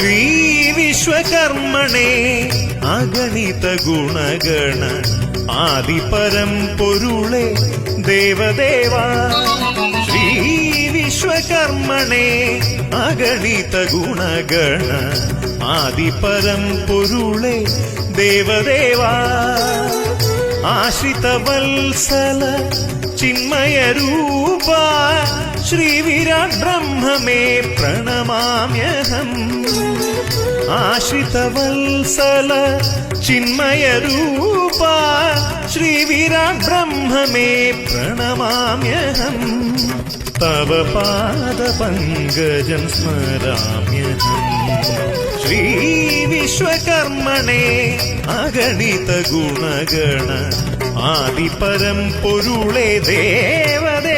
Shri വിശ്വകർമ്മണേ അഗണിത ഗുണഗണ ആദിപരം പൊരുളെ ദേവദേവ. Shri വിശ്വകർമ്മണേ അഗണിത ഗുണഗണ ആദിപരം പൊരുളെ ദേവദേവ. ആശ്രിതവത്സല ചിന്മയരൂപ ശ്രീവിരാട് ബ്രഹ്മമേ പ്രണമാമ്യഹം. ആശ്രിതവത്സല ചിന്മയരൂപ ശ്രീവിരാട് ബ്രഹ്മമേ പ്രണമാമ്യഹം. തവ പാദപങ്കജം സ്മരാമ്യഹം. Shri വിശ്വകർമ്മണേ അഗണിത ഗുണഗണ ആദിപരം പൊരുളേ ദേവദേവ